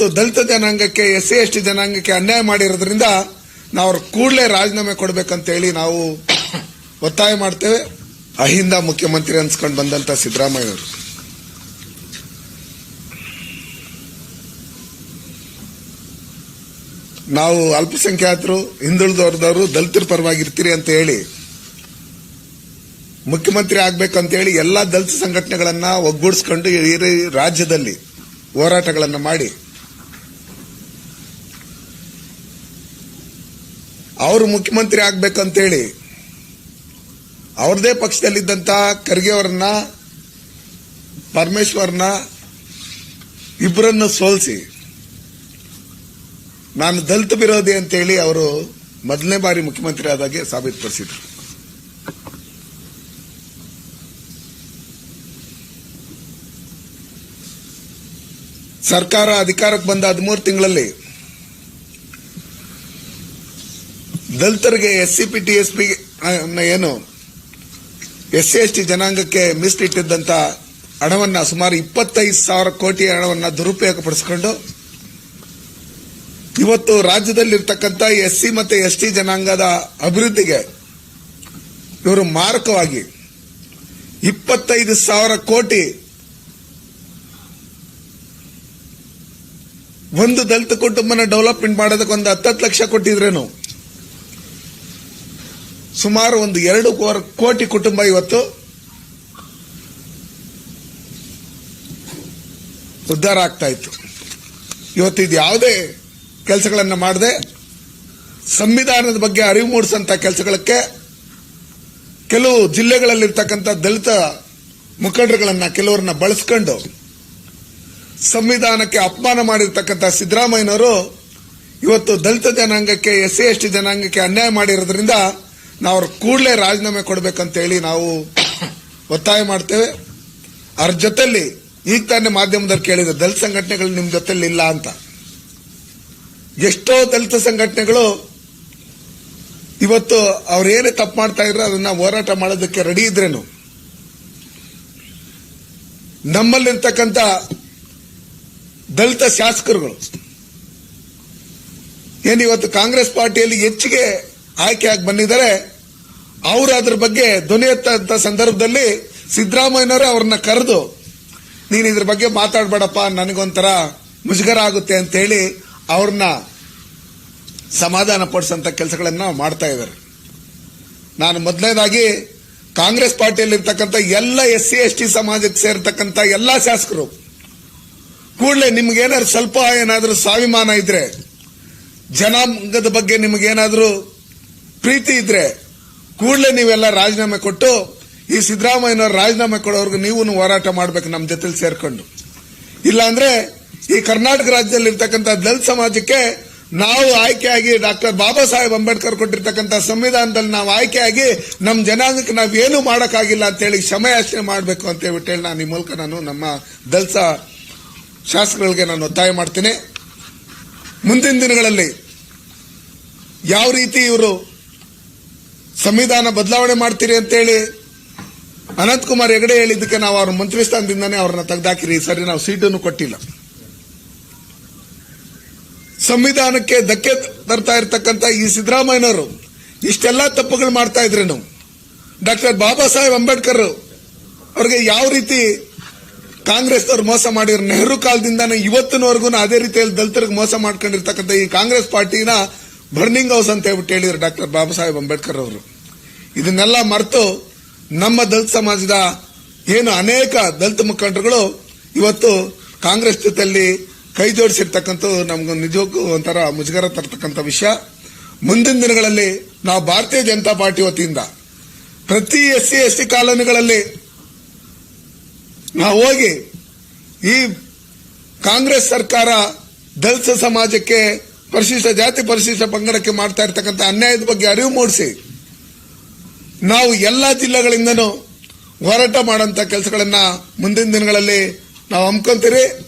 ಇವತ್ತು ದಲಿತ ಜನಾಂಗಕ್ಕೆ S C S T ಜನಾಂಗಕ್ಕೆ ಅನ್ಯಾಯ ಮಾಡಿರೋದ್ರಿಂದ ನಾವು ಅವ್ರ ಕೂಡಲೇ ರಾಜೀನಾಮೆ ಕೊಡಬೇಕಂತೇಳಿ ನಾವು ಒತ್ತಾಯ ಮಾಡ್ತೇವೆ. ಅಹಿಂದ ಮುಖ್ಯಮಂತ್ರಿ ಅನ್ಸ್ಕೊಂಡು ಬಂದಂತ ಸಿದ್ದರಾಮಯ್ಯವರು ನಾವು ಅಲ್ಪಸಂಖ್ಯಾತರು, ಹಿಂದುಳಿದವರದವರು ದಲಿತರ ಪರವಾಗಿರ್ತೀರಿ ಅಂತ ಹೇಳಿ ಮುಖ್ಯಮಂತ್ರಿ ಆಗ್ಬೇಕಂತ ಹೇಳಿ ಎಲ್ಲಾ ದಲಿತ ಸಂಘಟನೆಗಳನ್ನ ಒಗ್ಗೂಡಿಸ್ಕೊಂಡು ಈ ರಾಜ್ಯದಲ್ಲಿ ಹೋರಾಟಗಳನ್ನು ಮಾಡಿ ಅವರು ಮುಖ್ಯಮಂತ್ರಿ ಆಗ್ಬೇಕಂತೇಳಿ, ಅವ್ರದೇ ಪಕ್ಷದಲ್ಲಿದ್ದಂತ ಖರ್ಗೆ ಅವರನ್ನ, ಪರಮೇಶ್ವರ್ನ ಇಬ್ಬರನ್ನು ಸೋಲಿಸಿ, ನಾನು ದಲಿತ ವಿರೋಧಿ ಅಂತೇಳಿ ಅವರು ಮೊದಲನೇ ಬಾರಿ ಮುಖ್ಯಮಂತ್ರಿ ಆದಾಗೆ ಸಾಬೀತುಪಡಿಸಿದ್ರು. ಸರ್ಕಾರ ಅಧಿಕಾರಕ್ಕೆ ಬಂದ ಹದಿಮೂರು ತಿಂಗಳಲ್ಲಿ ದಲಿತರಿಗೆ S C P T S P ಏನು ಎಸ್ ಸಿ ಎಸ್ ಟಿ ಜನಾಂಗಕ್ಕೆ ಮೀಸಲಿಟ್ಟಿದ್ದಂಥ ಹಣವನ್ನ ಸುಮಾರು ಇಪ್ಪತ್ತೈದು ಸಾವಿರ ಕೋಟಿ ಹಣವನ್ನ ದುರುಪಯೋಗಪಡಿಸಿಕೊಂಡು ಇವತ್ತು ರಾಜ್ಯದಲ್ಲಿರ್ತಕ್ಕಂಥ ಎಸ್ ಸಿ ಮತ್ತೆ ಎಸ್ ಟಿ ಜನಾಂಗದ ಅಭಿವೃದ್ಧಿಗೆ ಇವರು ಮಾರಕವಾಗಿ ಇಪ್ಪತ್ತೈದು ಸಾವಿರ ಕೋಟಿ ಒಂದು ದಲಿತ ಕುಟುಂಬನ ಡೆವಲಪ್ಮೆಂಟ್ ಮಾಡೋದಕ್ಕೆ ಒಂದು ಹತ್ತತ್ತು ಲಕ್ಷ ಕೊಟ್ಟಿದ್ರೇನು? ಸುಮಾರು ಒಂದು ಎರಡು ಕೋಟಿ ಕುಟುಂಬ ಇವತ್ತು ಉದ್ಧಾರ ಆಗ್ತಾ ಇತ್ತು. ಇವತ್ತು ಇದು ಯಾವುದೇ ಕೆಲಸಗಳನ್ನು ಮಾಡದೆ, ಸಂವಿಧಾನದ ಬಗ್ಗೆ ಅರಿವು ಮೂಡಿಸಂತ ಕೆಲಸಗಳಕ್ಕೆ ಕೆಲವು ಜಿಲ್ಲೆಗಳಲ್ಲಿರ್ತಕ್ಕಂಥ ದಲಿತ ಮುಖಂಡರುಗಳನ್ನು, ಕೆಲವರನ್ನ ಬಳಸ್ಕೊಂಡು ಸಂವಿಧಾನಕ್ಕೆ ಅಪಮಾನ ಮಾಡಿರ್ತಕ್ಕಂಥ ಸಿದ್ದರಾಮಯ್ಯನವರು ಇವತ್ತು ದಲಿತ ಜನಾಂಗಕ್ಕೆ ಎಸ್ ಸಿ ಎಸ್ ಟಿ ಜನಾಂಗಕ್ಕೆ ಅನ್ಯಾಯ ಮಾಡಿರೋದ್ರಿಂದ ನಾವು ಅವ್ರ ಕೂಡಲೇ ರಾಜೀನಾಮೆ ಕೊಡಬೇಕಂತೇಳಿ ನಾವು ಒತ್ತಾಯ ಮಾಡ್ತೇವೆ. ಅವ್ರ ಜೊತೆಯಲ್ಲಿ ಈಗ ತಾನೇ ಮಾಧ್ಯಮದವ್ರು ಕೇಳಿದ್ರು, ದಲಿತ ಸಂಘಟನೆಗಳು ನಿಮ್ಮ ಜೊತೆಲಿ ಇಲ್ಲ ಅಂತ. ಎಷ್ಟೋ ದಲಿತ ಸಂಘಟನೆಗಳು ಇವತ್ತು ಅವ್ರು ಏನೇ ತಪ್ಪು ಮಾಡ್ತಾ ಇದ್ರೆ ಅದನ್ನ ಹೋರಾಟ ಮಾಡೋದಕ್ಕೆ ರೆಡಿ ಇದ್ರೇನು? ನಮ್ಮಲ್ಲಿರ್ತಕ್ಕಂಥ ದಲಿತ ಶಾಸಕರುಗಳು. ಏನು ಇವತ್ತು ಕಾಂಗ್ರೆಸ್ ಪಾರ್ಟಿಯಲ್ಲಿ ಹೆಚ್ಚಿಗೆ ಆಯ್ಕೆಯಾಗಿ ಬಂದಿದ್ದಾರೆ. ಅವರು ಅದ್ರ ಬಗ್ಗೆ ಧ್ವನಿ ಎತ್ತಂತ ಸಂದರ್ಭದಲ್ಲಿ ಸಿದ್ದರಾಮಯ್ಯನವರೇ ಅವ್ರನ್ನ ಕರೆದು, ನೀನು ಇದ್ರ ಬಗ್ಗೆ ಮಾತಾಡಬೇಡಪ್ಪ, ನನಗೊಂಥರ ಮುಜುಗರ ಆಗುತ್ತೆ ಅಂತೇಳಿ ಅವ್ರನ್ನ ಸಮಾಧಾನ ಪಡಿಸಂತ ಕೆಲಸಗಳನ್ನ ಮಾಡ್ತಾ ಇದ್ದಾರೆ. ನಾನು ಮೊದಲನೇದಾಗಿ ಕಾಂಗ್ರೆಸ್ ಪಾರ್ಟಿಯಲ್ಲಿರ್ತಕ್ಕಂಥ ಎಲ್ಲ ಎಸ್ ಸಿ ಎಸ್ ಟಿ ಸಮಾಜಕ್ಕೆ ಸೇರ್ತಕ್ಕಂಥ ಎಲ್ಲ ಶಾಸಕರು, ಕೂಡಲೇ ನಿಮ್ಗೇನಾದ್ರು ಸ್ವಲ್ಪ ಏನಾದರೂ ಸ್ವಾಭಿಮಾನ ಇದ್ರೆ, ಜನಾಂಗದ ಬಗ್ಗೆ ನಿಮಗೇನಾದ್ರೂ ಪ್ರೀತಿ ಇದ್ರೆ ಕೂಡಲೇ ನೀವೆಲ್ಲ ರಾಜೀನಾಮೆ ಕೊಟ್ಟು ಈ ಸಿದ್ದರಾಮಯ್ಯನವರು ರಾಜೀನಾಮೆ ಕೊಡೋರ್ಗು ನೀವು ಹೋರಾಟ ಮಾಡ್ಬೇಕು ನಮ್ಮ ಜೊತೆಲಿ ಸೇರ್ಕೊಂಡು. ಇಲ್ಲಾಂದ್ರೆ ಈ ಕರ್ನಾಟಕ ರಾಜ್ಯದಲ್ಲಿ ಇರ್ತಕ್ಕಂಥ ದಲಿತ ಸಮಾಜಕ್ಕೆ ನಾವು ಆಯ್ಕೆಯಾಗಿ ಡಾಕ್ಟರ್ ಬಾಬಾ ಸಾಹೇಬ್ ಅಂಬೇಡ್ಕರ್ ಕೊಟ್ಟಿರ್ತಕ್ಕಂಥ ಸಂವಿಧಾನದಲ್ಲಿ ನಾವು ಆಯ್ಕೆಯಾಗಿ ನಮ್ಮ ಜನಾಂಗಕ್ಕೆ ನಾವು ಏನು ಮಾಡೋಕ್ಕಾಗಿಲ್ಲ ಅಂತೇಳಿ ಕ್ಷಮಯಾಚನೆ ಮಾಡಬೇಕು ಅಂತ ಹೇಳ್ಬಿಟ್ಟು ಹೇಳಿ ನಾನು ಈ ಮೂಲಕ ನಾನು ನಮ್ಮ ದಲಿತ ಶಾಸಕರಿಗೆ ನಾನು ಒತ್ತಾಯ ಮಾಡ್ತೀನಿ. ಮುಂದಿನ ದಿನಗಳಲ್ಲಿ ಯಾವ ರೀತಿ ಇವರು ಸಂವಿಧಾನ ಬದಲಾವಣೆ ಮಾಡ್ತೀರಿ ಅಂತೇಳಿ ಅನಂತ್ ಕುಮಾರ್ ಹೆಗಡೆ ಹೇಳಿದ್ದಕ್ಕೆ ನಾವು ಅವ್ರ ಮಂತ್ರಿ ಸ್ಥಾನದಿಂದನೇ ಅವ್ರನ್ನ ತೆಗೆದಾಕಿರಿ. ಈ ಸರಿ ನಾವು ಸೀಟನ್ನು ಕೊಟ್ಟಿಲ್ಲ. ಸಂವಿಧಾನಕ್ಕೆ ಧಕ್ಕೆ ತರ್ತಾ ಇರತಕ್ಕಂತ ಈ ಸಿದ್ದರಾಮಯ್ಯನವರು ಇಷ್ಟೆಲ್ಲ ತಪ್ಪುಗಳು ಮಾಡ್ತಾ ಇದ್ರೆ ನಾವು. ಡಾಕ್ಟರ್ ಬಾಬಾ ಸಾಹೇಬ್ ಅಂಬೇಡ್ಕರ್ ಅವ್ರಿಗೆ ಯಾವ ರೀತಿ ಕಾಂಗ್ರೆಸ್ ಅವ್ರು ಮೋಸ ಮಾಡಿರೋ ನೆಹರು ಕಾಲದಿಂದಾನೆ ಇವತ್ತಿನವರೆಗೂ ಅದೇ ರೀತಿಯಲ್ಲಿ ದಲಿತರಿಗೆ ಮೋಸ ಮಾಡ್ಕೊಂಡಿರ್ತಕ್ಕಂಥ ಈ ಕಾಂಗ್ರೆಸ್ ಪಾರ್ಟಿನ ಬರ್ನಿಂಗ್ ಹೌಸ್ ಅಂತ ಹೇಳ್ಬಿಟ್ಟು ಹೇಳಿದ್ರು ಡಾಕ್ಟರ್ ಬಾಬಾ ಸಾಹೇಬ್ ಅಂಬೇಡ್ಕರ್ ಅವರು. ಇದನ್ನೆಲ್ಲ ಮರೆತು ನಮ್ಮ ದಲಿತ ಸಮಾಜದ ಏನು ಅನೇಕ ದಲಿತ ಮುಖಂಡರುಗಳು ಇವತ್ತು ಕಾಂಗ್ರೆಸ್ ಜೊತೆಯಲ್ಲಿ ಕೈ ಜೋಡಿಸಿರ್ತಕ್ಕಂಥದ್ದು ನಮ್ಗೆ ನಿಜಕ್ಕೂ ಒಂಥರ ಮುಜುಗರ ತರ್ತಕ್ಕಂಥ ವಿಷಯ. ಮುಂದಿನ ದಿನಗಳಲ್ಲಿ ನಾವು ಭಾರತೀಯ ಜನತಾ ಪಾರ್ಟಿ ವತಿಯಿಂದ ಪ್ರತಿ ಎಸ್ ಸಿ ಎಸ್ ಟಿ ಕಾಲೋನಿಗಳಲ್ಲಿ ನಾವು ಹೋಗಿ ಈ ಕಾಂಗ್ರೆಸ್ ಸರ್ಕಾರ ದಲಿತ ಸಮಾಜಕ್ಕೆ ಪರಿಶಿಷ್ಟ ಜಾತಿ ಪರಿಶಿಷ್ಟ ಪಂಗಡಕ್ಕೆ ಮಾಡ್ತಾ ಇರ್ತಕ್ಕಂಥ ಅನ್ಯಾಯದ ಬಗ್ಗೆ ಅರಿವು ಮೂಡಿಸಿ. ನಾವು ಎಲ್ಲ ಜಿಲ್ಲೆಗಳಿಂದನೂ ಹೋರಾಟ ಮಾಡುವಂತ ಕೆಲಸಗಳನ್ನು ಮುಂದಿನ ದಿನಗಳಲ್ಲಿ ನಾವು ಹಮ್ಕೊಂತೀರಿ